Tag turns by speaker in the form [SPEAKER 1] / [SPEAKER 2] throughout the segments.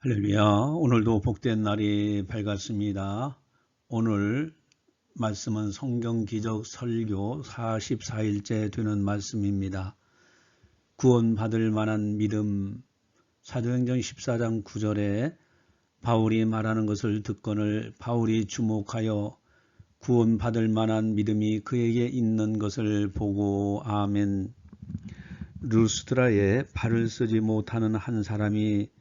[SPEAKER 1] 할렐루야. 오늘도 복된 날이 밝았습니다. 오늘 말씀은 성경 기적 설교 44일째 되는 말씀입니다. 구원받을 만한 믿음 사도행전 14장 9절에 바울이 말하는 것을 듣건을 바울이 주목하여 구원받을 만한 믿음이 그에게 있는 것을 보고 아멘 루스트라에 발을 쓰지 못하는 한 사람이 어,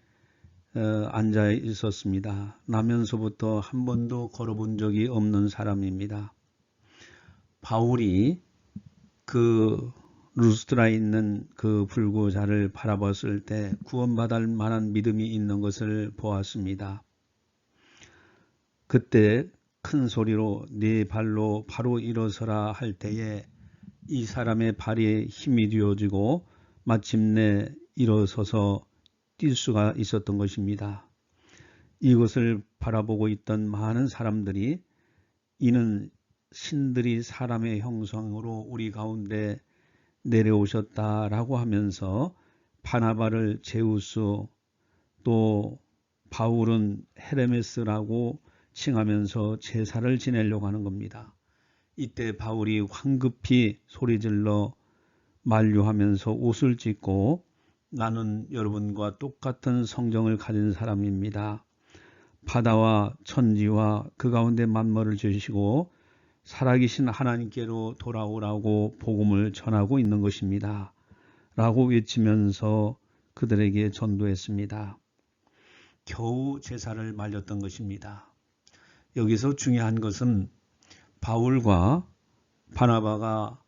[SPEAKER 1] 앉아 있었습니다. 나면서부터 한 번도 걸어본 적이 없는 사람입니다. 바울이 그 루스트라에 있는 그 불구자를 바라봤을 때 구원받을 만한 믿음이 있는 것을 보았습니다. 그때 큰 소리로 네 발로 바로 일어서라 할 때에 이 사람의 발에 힘이 되어지고 마침내 일어서서 뛸 수가 있었던 것입니다. 이것을 바라보고 있던 많은 사람들이 이는 신들이 사람의 형상으로 우리 가운데 내려오셨다라고 하면서 바나바를 제우스 또 바울은 헤레메스라고 칭하면서 제사를 지내려고 하는 겁니다. 이때 바울이 황급히 소리질러 만류하면서 옷을 찢고 나는 여러분과 똑같은 성정을 가진 사람입니다. 바다와 천지와 그 가운데 만물을 주시고 살아계신 하나님께로 돌아오라고 복음을 전하고 있는 것입니다. 라고 외치면서 그들에게 전도했습니다. 겨우 제사를 말렸던 것입니다. 여기서 중요한 것은 바울과 바나바가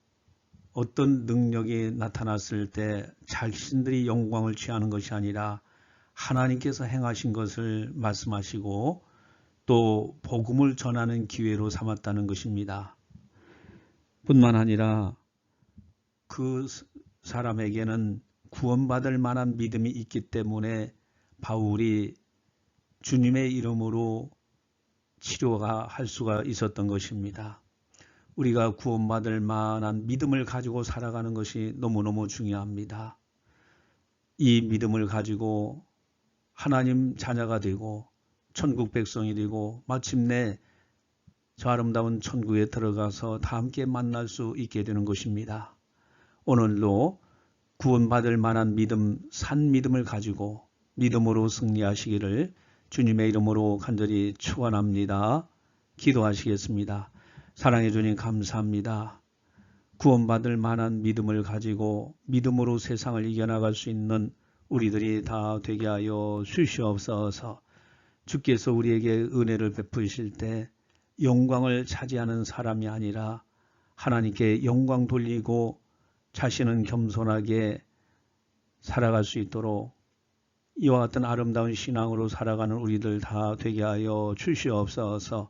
[SPEAKER 1] 어떤 능력이 나타났을 때 자신들이 영광을 취하는 것이 아니라 하나님께서 행하신 것을 말씀하시고 또 복음을 전하는 기회로 삼았다는 것입니다. 뿐만 아니라 그 사람에게는 구원받을 만한 믿음이 있기 때문에 바울이 주님의 이름으로 치료가 할 수가 있었던 것입니다. 우리가 구원받을 만한 믿음을 가지고 살아가는 것이 너무너무 중요합니다. 이 믿음을 가지고 하나님 자녀가 되고 천국 백성이 되고 마침내 저 아름다운 천국에 들어가서 다 함께 만날 수 있게 되는 것입니다. 오늘도 구원받을 만한 믿음, 산 믿음을 가지고 믿음으로 승리하시기를 주님의 이름으로 간절히 축원합니다. 기도하시겠습니다. 사랑해 주님 감사합니다. 구원받을 만한 믿음을 가지고 믿음으로 세상을 이겨나갈 수 있는 우리들이 다 되게 하여 주시옵소서. 주께서 우리에게 은혜를 베푸실 때 영광을 차지하는 사람이 아니라 하나님께 영광 돌리고 자신은 겸손하게 살아갈 수 있도록 이와 같은 아름다운 신앙으로 살아가는 우리들 다 되게 하여 주시옵소서.